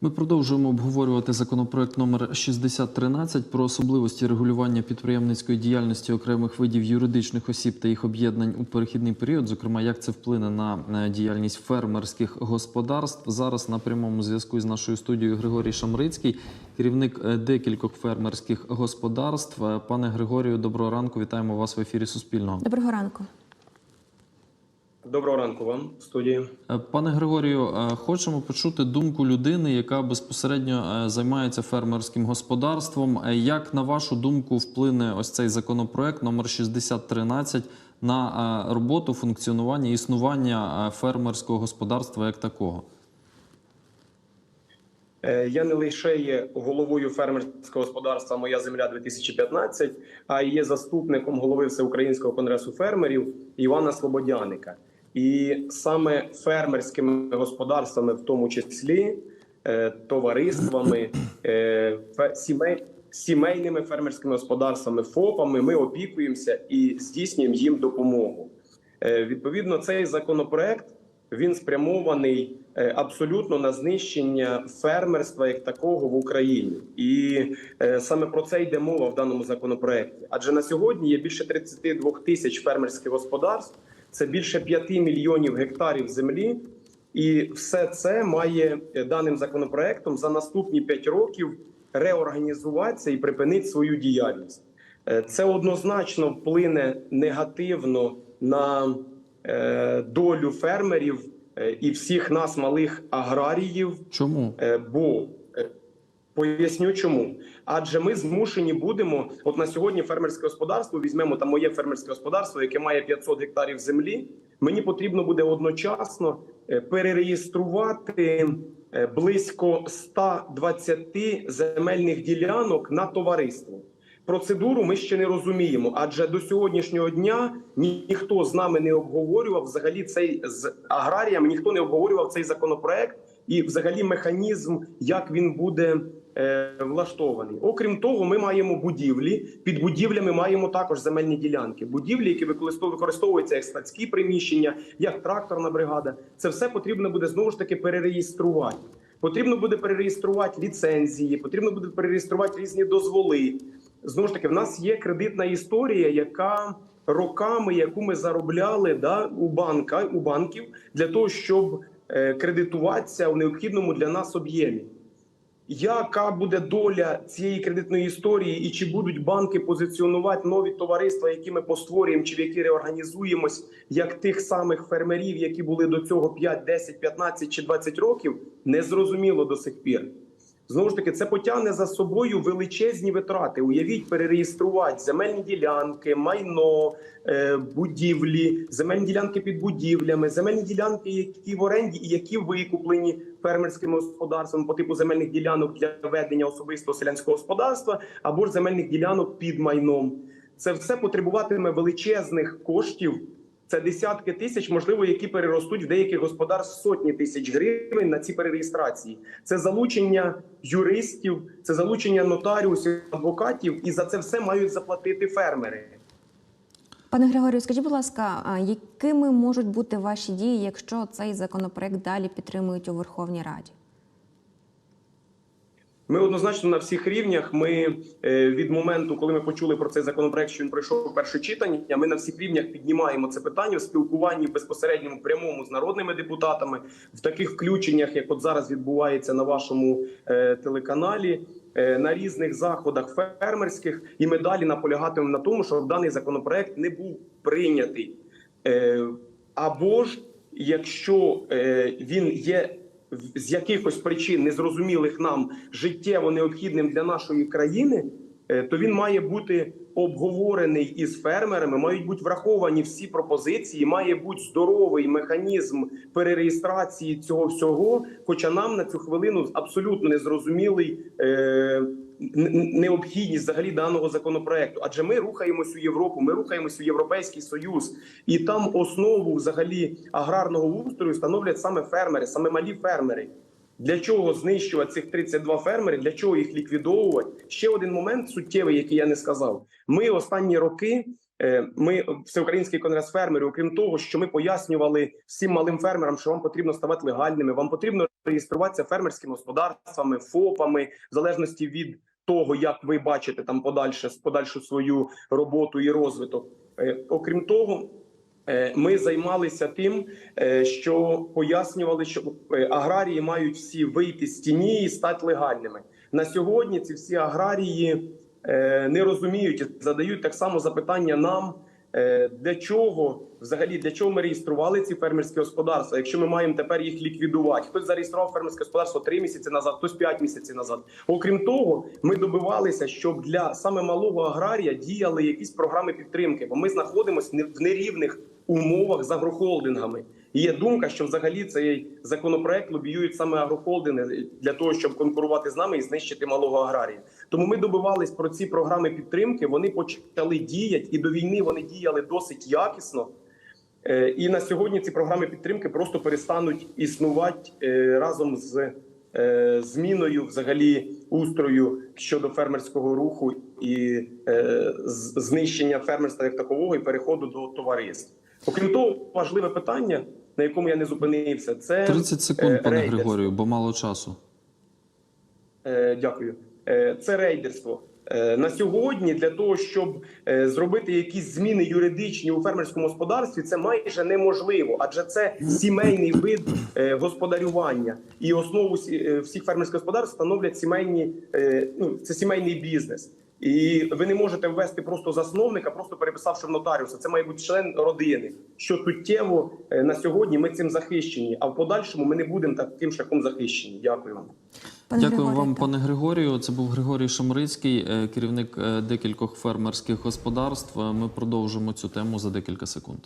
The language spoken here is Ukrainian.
Ми продовжуємо обговорювати законопроект номер 6013 про особливості регулювання підприємницької діяльності окремих видів юридичних осіб та їх об'єднань у перехідний період. Зокрема, як це вплине на е, діяльність фермерських господарств. Зараз на прямому зв'язку з нашою студією Григорій Шамрицький, керівник е, декількох фермерських господарств. Е, Пане Григорію, доброго ранку. Вітаємо вас в ефірі Суспільного. Доброго ранку. Доброго ранку вам студії. Е, Пане Григорію, е, хочемо почути думку людини, яка безпосередньо е, займається фермерським господарством. Як на вашу думку вплине ось цей законопроект номер 6013 на роботу, функціонування, існування фермерського господарства як такого? Е, Я не лише є головою фермерського господарства Моя земля 2015 а й є заступником голови Всеукраїнського конгресу фермерів Івана Слободяника. І саме фермерськими господарствами, в тому числі е, товариствами, е, сімей, сімейними фермерськими господарствами, ФОПами, ми опікуємося і здійснюємо їм допомогу. Відповідно, цей законопроект він спрямований абсолютно на знищення фермерства як такого в Україні, і е, саме про це йде мова в даному законопроекті. Адже на сьогодні є більше 32 тисяч фермерських господарств, це більше 5 мільйонів гектарів землі. І все це має е, даним законопроектом за наступні 5 років реорганізуватися і припинити свою діяльність. Е, Це однозначно вплине негативно на е, долю фермерів е, і всіх нас, малих аграріїв, Чому? Е, Бо е, поясню чому. Адже ми змушені будемо. От на сьогодні фермерське господарство візьмемо там моє фермерське господарство, яке має 500 гектарів землі. Мені потрібно буде одночасно е, перереєструвати е, близько 120 земельних ділянок на товариство. Процедуру ми ще не розуміємо, адже до сьогоднішнього дня ніхто з нами не обговорював взагалі цей з аграріями, ніхто не обговорював цей законопроект і взагалі механізм, як він буде е, влаштований. Окрім того, ми маємо будівлі. Під будівлями маємо також земельні ділянки. Будівлі, які використов- використовуються як складські приміщення, як тракторна бригада. Це все потрібно буде знову ж таки перереєструвати. Потрібно буде перереєструвати ліцензії, потрібно буде перереєструвати різні дозволи. Знову ж таки, в нас є кредитна історія, яка роками, яку ми заробляли да, у банка у банків для того, щоб е, кредитуватися в необхідному для нас об'ємі. Яка буде доля цієї кредитної історії, і чи будуть банки позиціонувати нові товариства, які ми постворюємо, чи в які реорганізуємось, як тих самих фермерів, які були до цього 5, 10, 15 чи 20 років, не зрозуміло до сих пір. Знову ж таки, це потягне за собою величезні витрати. Уявіть, перереєструвати земельні ділянки, майно, е, будівлі, земельні ділянки під будівлями, земельні ділянки, які в оренді і які викуплені фермерськими господарствами по типу земельних ділянок для ведення особистого селянського господарства або ж земельних ділянок під майном. Це все потребуватиме величезних коштів. Це десятки тисяч, можливо, які переростуть в деяких господарств сотні тисяч гривень на ці перереєстрації. Це залучення юристів, це залучення нотаріусів, адвокатів, і за це все мають заплатити фермери. Пане Григорію, скажіть, будь ласка, якими можуть бути ваші дії, якщо цей законопроект далі підтримують у Верховній Раді? Ми однозначно на всіх рівнях. Ми е, від моменту, коли ми почули про цей законопроект, що він пройшов перше читання. Ми на всіх рівнях піднімаємо це питання в спілкуванні безпосередньому прямому з народними депутатами в таких включеннях, як от зараз відбувається на вашому е, телеканалі. е, На різних заходах фермерських, і ми далі наполягатимемо на тому, щоб даний законопроект не був прийнятий. Або ж якщо він є з якихось причин незрозумілих нам життєво необхідним для нашої країни, е, то він має бути обговорений із фермерами. Мають бути враховані всі пропозиції, має бути здоровий механізм перереєстрації цього всього. Хоча нам на цю хвилину абсолютно незрозумілий е, необхідність взагалі даного законопроекту. Адже ми рухаємось у Європу, ми рухаємось у Європейський Союз, і там основу взагалі аграрного устрою становлять саме фермери, саме малі фермери. Для чого знищувати цих 32 фермери? Для чого їх ліквідовувати? Ще один момент суттєвий, який я не сказав. Ми останні роки Е, Ми всеукраїнський конгрес фермерів. Окрім того, що ми пояснювали всім малим фермерам, що вам потрібно ставати легальними, вам потрібно реєструватися фермерськими господарствами, ФОПами, в залежності від того, як ви бачите там подальше подальшу свою роботу і розвиток. Е, Окрім того. е, Ми займалися тим, е, що пояснювали, що аграрії мають всі вийти з тіні і стати легальними. На сьогодні ці всі аграрії не розуміють задають так само запитання нам. Е, Для чого взагалі для чого ми реєстрували ці фермерські господарства? Якщо ми маємо тепер їх ліквідувати, хтось зареєстрував фермерське господарство 3 місяці назад, хтось 5 місяців назад. Окрім того, ми добивалися, щоб для саме малого аграрія діяли якісь програми підтримки, бо ми знаходимося в нерівних умовах з агрохолдингами. І є думка, що взагалі цей законопроект лобіюють саме агрохолдинги для того, щоб конкурувати з нами і знищити малого аграрія. Тому ми добивались про ці програми підтримки. Вони почали діяти, і до війни вони діяли досить якісно. Е, І на сьогодні ці програми підтримки просто перестануть існувати е, разом з е, зміною взагалі устрою щодо фермерського руху і знищення фермерства як такового і переходу до товариств. Окрім того, важливе питання, на якому я не зупинився, це 30 секунд, е, пане рейдерство. Григорію, бо мало часу. Е, Дякую. Е, Це рейдерство. Е, На сьогодні для того, щоб е, зробити якісь зміни юридичні у фермерському господарстві, це майже неможливо, адже це сімейний вид е, господарювання, і основу всіх фермерських господарств становлять сімейні, е, ну це сімейний бізнес. І ви не можете ввести просто засновника, просто переписавши в нотаріуса. Це має бути член родини. Що суттєво е, на сьогодні ми цим захищені, а в подальшому ми не будемо таким шляхом захищені. Дякую вам. Пане Дякую Григорій, вам, так. пане Григорію. Це був Григорій Шамрицький, е, керівник е, декількох фермерських господарств. Ми продовжимо цю тему за декілька секунд.